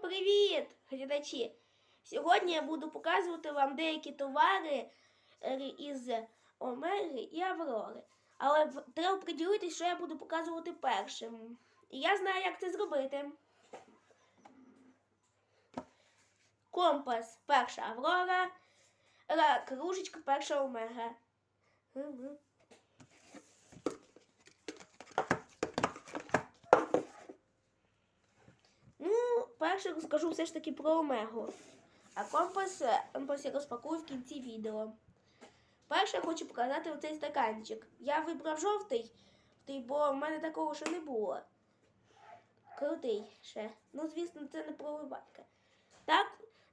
привіт, глядачі! Сьогодні я буду показувати вам деякі товари е, із Омеги і Аврори. Але треба приділитися, що я буду показувати першим. І я знаю, як це зробити. Компас перша Аврора, кружечка перша Омега. Мгм. Ну, перше розкажу все ж таки про Омегу. А компас, е, компас я розпакую в кінці відео. Перше я хочу показати оцей стаканчик. Я вибрав жовтий, бо в мене такого ще не було. Крутий ще. Ну, звісно, це не проливайка. Так,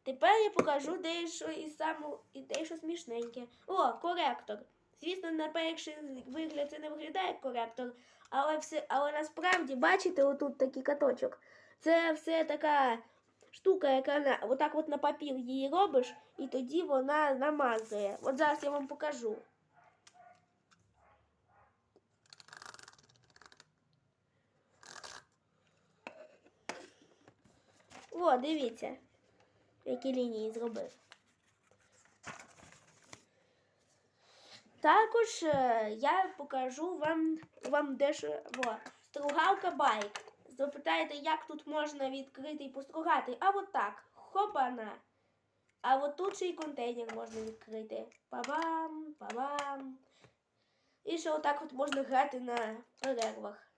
тепер я покажу дещо із самого і дещо смішненьке. О, коректор. Звісно, на перший вигляд це не виглядає як коректор, але все, але насправді, бачите, отут такий каточок. Це все така штука, яка отак от на папір її робиш, і тоді вона намазує. От зараз я вам покажу. О, дивіться, які лінії зробив. Також е, я покажу вам, вам дещо во, стругалка байк. Запитаєте, як тут можна відкрити і постругати? А от так. Хопана. А от тут ще й контейнер можна відкрити. Па-бам, па-бам. І ще отак от можна грати на перервах.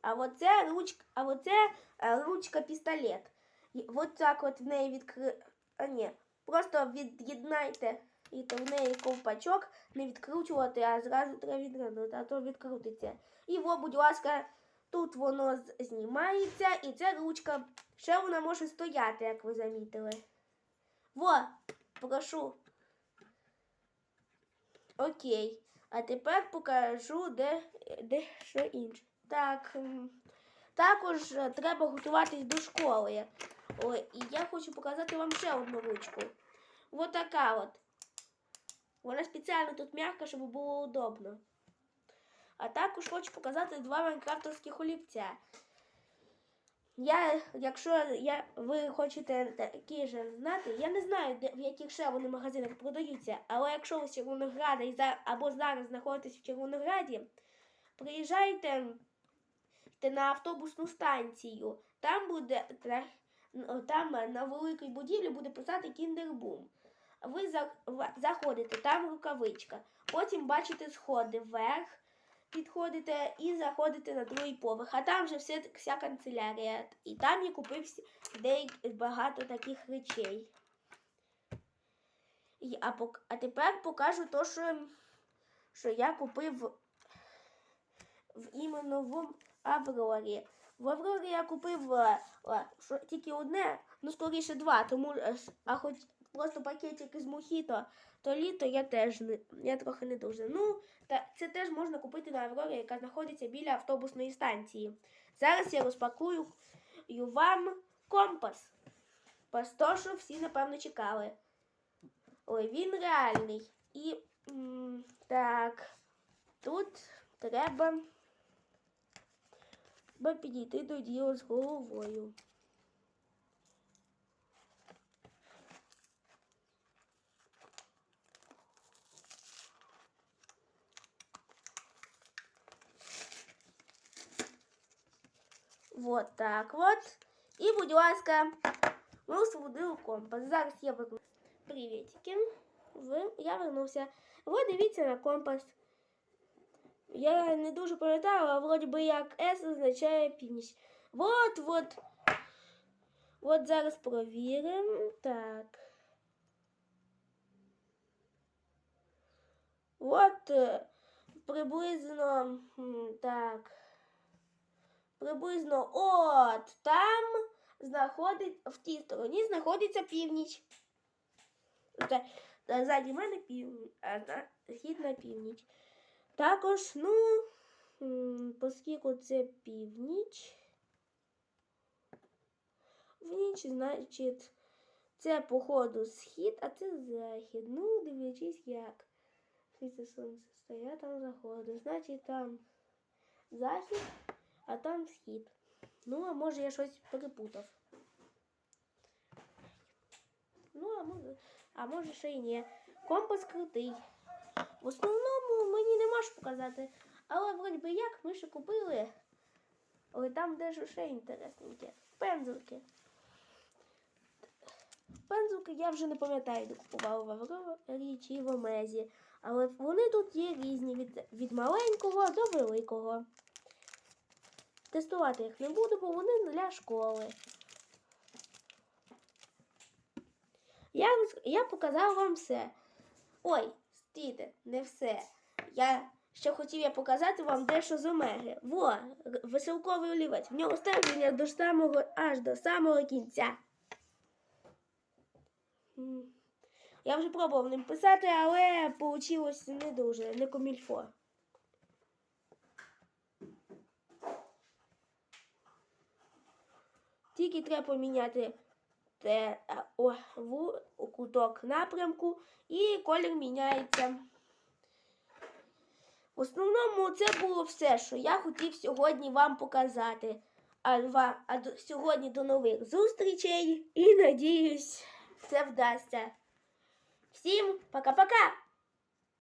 А оце ручка, а оце е, ручка пістолет. І от так от в неї відкри... А ні, просто від'єднайте і то в неї ковпачок не відкручувати, а зразу треба відкрутити, а то відкрутиться. І во, будь ласка, тут воно знімається, і ця ручка ще вона може стояти, як ви замітили. Во, прошу. Окей. А тепер покажу, де, де що інше. Так. Також е, треба готуватись до школи. Ой, і я хочу показати вам ще одну ручку. Ось така от. Вона спеціально тут м'яка, щоб було удобно. А також хочу показати два майнкрафтовських олівця. Я, якщо я, ви хочете такі ж знати, я не знаю, де, в яких ще вони магазинах продаються, але якщо ви з Червонограда або зараз знаходитесь в Червонограді, приїжджайте на автобусну станцію. Там буде там на великій будівлі буде писати Кіндербум. Ви заходите, там рукавичка. Потім бачите сходи вверх, підходите і заходите на другий поверх. А там вже все, вся канцелярія. І там я купив багато таких речей. А, а тепер покажу то, що, що я купив в іменно в Аврорі. В Аврорі я купив е, е, що, тільки одне, ну скоріше два, тому е, а хоч просто пакетик із мохіто, то літо я теж не я трохи не дуже. Ну, та це теж можна купити на Аврорі, яка знаходиться біля автобусної станції. Зараз я розпакую вам компас. Пас що всі, напевно, чекали. Ой, він реальний. І м, так, тут треба треба підійти до діла з головою. Вот так вот. І, будь ласка, ми освободили компас. Зараз я верну. Привітики. Ви, я вернувся. Ви дивіться на компас. Я не дуже пам'ятаю, але вроді би як С означає північ. Вот, вот. От зараз провіримо. Так. От е, приблизно м, так. Приблизно от там знаходить в тій стороні знаходиться північ. Це ззаді мене північ, а на північ. Також, ну, оскільки це північ. В ніч, значить, це, походу, схід, а це захід. Ну, дивлячись, як. Світло сонце стає, там заходить. Значить, там захід, а там схід. Ну, а може я щось перепутав. Ну, а може, а може ще й ні. Компас крутий. В основному мені нема що показати. Але вроді би як ми ще купили. Але там дещо ще інтересненьке. Пензлики. Пензлики я вже не пам'ятаю, де купувала в Аврорі чи в Омезі. Але вони тут є різні від, від маленького до великого. Тестувати їх не буду, бо вони для школи. Я, я показала вам все. Ой, стійте, не все. Я ще хотів я показати вам дещо з омеги. Во, веселковий олівець. В нього стерження до самого аж до самого кінця. Я вже пробував ним писати, але вийшло не дуже, не комільфо. Тільки треба поміняти те, а, о, в, у куток напрямку і колір міняється. В основному це було все, що я хотів сьогодні вам показати. А, а до, сьогодні до нових зустрічей і надіюсь, це вдасться. Всім пока-пока!